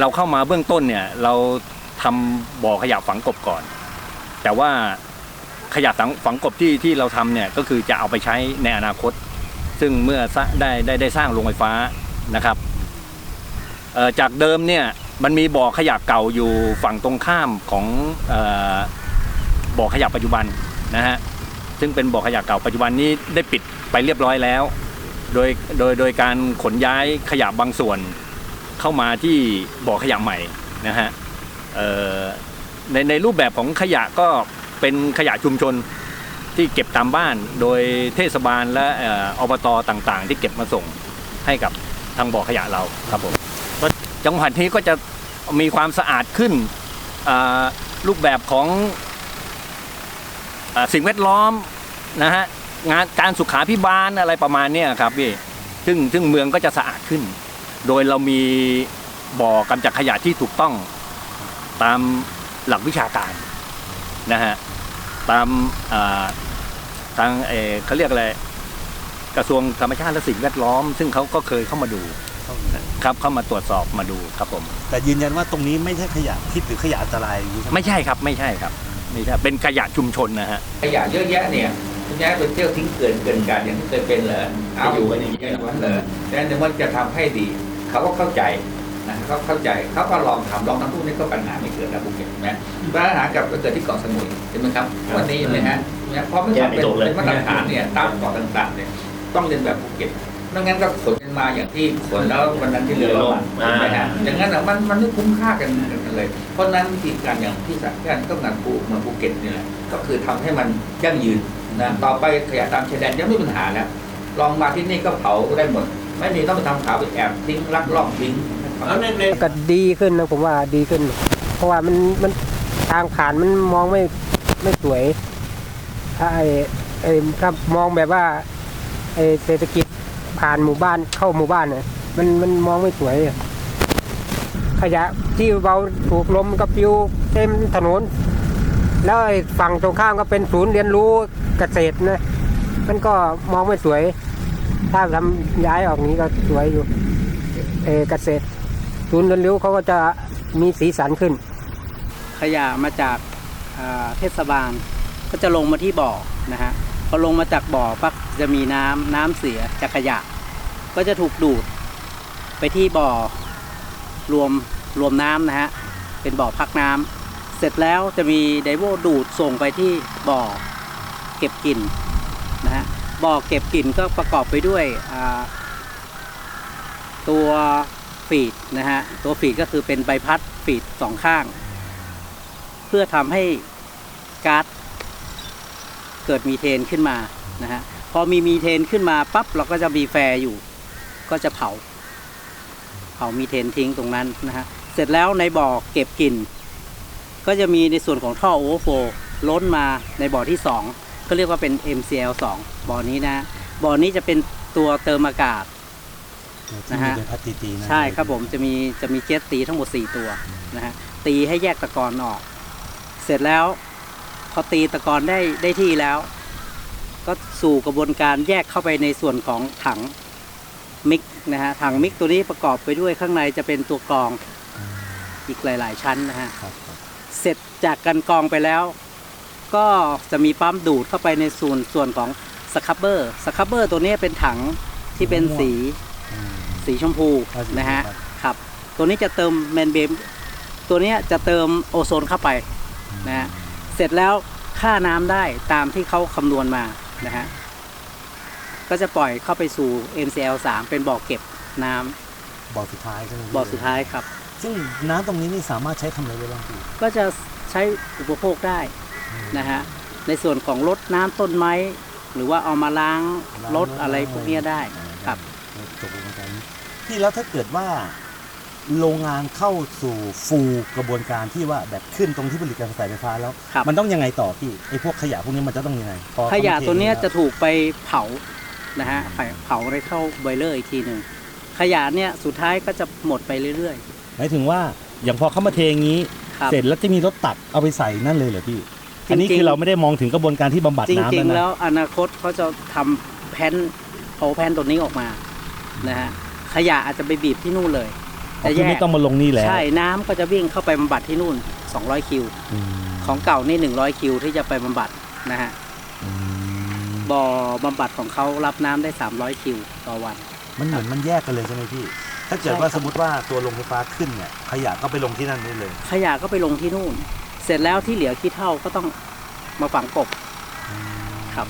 เราเข้ามาเบื้องต้นเนี่ย เราทำบ่อขยะฝังกบก่อน แต่ว่าขยะฝังฝังกบที่ที่เราทำเนี่ยก็คือจะเอาไปใช้ในอนาคต ซึ่งเมื่อสร้ได้ได้ได้สร้างโรงไฟฟ้านะครับจากเดิมเนี่ยมันมีบ่อขยะเก่าอยู่ฝั่งตรงข้ามของออบ่อขยะปัจจุบันนะฮะซึ่งเป็นบ่อขยะเก่าปัจจุบันนี้ได้ปิดไปเรียบร้อยแล้ว โดยโดยโดยการขนย้ายขยะบางส่วน เข้ามาที่บ่อขยะใหม่นะฮะในในรูปแบบของขยะก็เป็นขยะชุมชนที่เก็บตามบ้าน โดยเทศบาลและอ่ออบตต่างๆ ที่เก็บมาส่งให้กับทางบ่อขยะเราครับผมจังหวัดนี้ก็จะมีความสะอาดขึ้นรูปแบบของอสิ่งแวดล้อมนะฮะงานการสุขาพิบาลอะไรประมาณนี้ครับพี่ซึ่งซึ่งเมืองก็จะสะอาดขึ้น โดยเรามีบ่อกำจัดขยะที่ถูกต้องตามหลักวิชาการนะฮะตามอ่าทางเออเขาเรียกอะไรกระทรวงธรรมชาติและสิ่งแวดล้อม ซึ่งเขาก็เคยเข้ามาดูครับเข้ามาตรวจสอบมาดูครับผม แต่ยืนยันว่าตรงนี้ไม่ใช่ขยะพิษหรือขยะอันตรายอย่างนี้ใช่ไหมไม่ใช่ครับไม่ใช่ครับไม่ใช่เป็นขยะชุมชนนะฮะขยะเยอะแยะเนี่ยคุณยายไปเที่ยวทิ้งเกินเกินการอย่างที่เคยเป็นเหรอเอาอยู่กันอย่างนี้อย่างนั้นเหรอแต่ในมันจะทำให้ดี เขาก็เข้าใจนะเขาเข้าใจเขาก็ลองทำลองทำพวกนี้ก็ปัญหาไม่เกิดนะภูเก็ตเห็นไหมปัญหากับเกิดที่เกาะสมุยเห็นไหมครับวันนี้เห็นไหมฮะเนี่ยเพราะไม่ทำเป็นเป็นมาตรฐานเนี่ยตามเกาะต่างๆเนี่ยต้องเรียนแบบภูเก็ตไม่งั้นก็ขนกันมาอย่างที่ขนแล้ววันนั้นที่เรือล่มเห็นไหมฮะอย่างนั้นอะมันมันไม่คุ้มค่ากันกันเลย เพราะฉะนั้นวิธีการอย่างที่สัตว์การต้องการภูเมืองภูเก็ตเนี่ยแหละก็คือทำให้มันยั่งยืนนะต่อไปขยะตามชายแดนยังไม่มีปัญหาแล้วลองมาที่นี่ก็เผาได้หมด ไม่มีต้องไปทำขาวไปแอบทิ้งลักลอบทิ้งแล้วในในก็ดีขึ้นนะผมว่าดีขึ้น เพราะว่ามันมันทางผ่านมันมองไม่ไม่สวยถ้าไอ้ไอ้ถ้ามองแบบว่าไอ้เศรษฐกิจผ่านหมู่บ้านเข้าหมู่บ้านเนี่ยมันมันมองไม่สวยอะขยะที่เบาถูกลมก็ปลิวเต็มถนน แล้วไอ้ฝั่งตรงข้ามก็เป็นศูนย์เรียนรู้เกษตรนะมันก็มองไม่สวย ถ้าทำย้ายออกนี้ก็สวยอยู่เอเกษตรศูนย์เรียนรู้เขาก็จะมีสีสันขึ้น ขยะมาจากเทศบาลก็จะลงมาที่บ่อนะฮะพอลงมาจากบ่อปั๊บจะมีน้ำน้ำเสียจากขยะ ก็จะถูกดูดไปที่บ่อรวมรวมน้ำนะฮะเป็นบ่อพักน้ำเสร็จแล้วจะมีไดโวดูดส่งไปที่บ่อเก็บกลิ่นนะฮะ บ่อเก็บกลิ่นก็ประกอบไปด้วยตัวฟีดนะฮะตัวฟีดก็คือเป็นใบพัดฟีดสองข้าง เพื่อทำให้ก๊าซเกิดมีเทนขึ้นมานะฮะพอมีมีเทนขึ้นมาปั๊บเราก็จะมีแฟร์อยู่ ก็จะเผา เผามีเทนทิ้งตรงนั้นนะฮะเสร็จแล้วในบ่อเก็บกลิ่นก็จะมีในส่วนของท่อโอเวอร์โฟล้นมาในบ่อที่2 ก็เรียกว่าเป็น MCL 2บ่อนี้นะบ่อนี้จะเป็นตัวเติมอากาศที่นะมีฮะเป็นพัดตีๆนะใช่ครับผมจะมีจะมีเจ็ตตีทั้งหมด 4 ตัวนะฮะตีให้แยกตะกอนออก เสร็จแล้ว พอตีตะกอนได้ได้ที่แล้ว ก็สู่กระบวนการแยกเข้าไปในส่วนของถังมิกนะฮะถังมิกตัวนี้ประกอบไปด้วยข้างในจะเป็นตัวกรองอีกหลาย ๆ ชั้นนะฮะครับครับเสร็จจากการกรองไปแล้ว ก็จะมีปั๊มดูดเข้าไปในส่วนส่วนของสครับเบอร์สครับเบอร์ตัวนี้เป็นถังที่เป็นสีอืมสีชมพูอ่าสีชมพูนะฮะครับครับ ตัวนี้จะเติมแมนเบมตัวเนี้ยจะเติมโอโซนเข้าไปนะฮะเสร็จแล้วค่าน้ำได้ตามที่เขาคำนวณมานะฮะก็จะปล่อยเข้าไปสู่ MCL 3เป็นบ่อเก็บน้ำบ่อสุดท้ายใช่ไหมบ่อสุดท้ายครับ ซึ่งน้ำตรงนี้นี่สามารถใช้ทำอะไรได้บ้างพี่ก็จะใช้อุปโภคได้ นะฮะในส่วนของรดน้ำต้นไม้ หรือว่าเอามาล้างรถอะไรพวกเนี้ยได้ครับจบกระบวนการนี้พี่แล้วถ้าเกิดว่าโรงงานเข้าสู่ฟูลกระบวนการที่ว่าแบบขึ้นตรงที่ผลิตกระแสไฟฟ้าแล้วครับมันต้องยังไงต่อพี่ไอ้พวกขยะพวกนี้มันจะต้องยังไงพอขยะเขามาตัวเนี้ยทจะถูกไปเผานะฮะไปเผาในเข้าบอยเลอร์อีกทีหนึ่งขยะเนี่ยสุดท้ายก็จะหมดไปเรื่อยหมายถึงว่าอย่างพอเขามาเทอย่างนี้ๆครับเสร็จแล้วจะมีรถตักเอาไปใส่นั่นเลยเหรอพี่จริงๆ อันนี้คือเราไม่ได้มองถึงกระบวนการที่บำบัดจน้ำริงแล้วๆนะแล้วอนาคตเขาจะทำแผ่นโอแผ่นตัวนี้ออกมานะฮะขยะอาจจะไปบีบที่นู่นเลยอ๋อคือไม่ต้องมาลงนี่แล้วใช่น้ำก็จะวิ่งเข้าไปบำบัดที่นู่น 200 คิวอืมของเก่านี่ 100 คิวที่จะไปบำบัดนะฮะอืมบ่อบำบัดของเขารับน้ำได้ 300 คิวต่อวัน มันเหมือนมันแยกกันเลยใช่ไหมพี่ถ้าเกิดใช่ว่าครับสมมติว่าตัวโรงไฟฟ้าขึ้นเนี่ยขยะก็ไปลงที่นั่นได้เลย ขยะก็ไปลงที่นู่น เสร็จแล้วที่เหลือขี้เท่าก็ต้องมาฝังกบครับ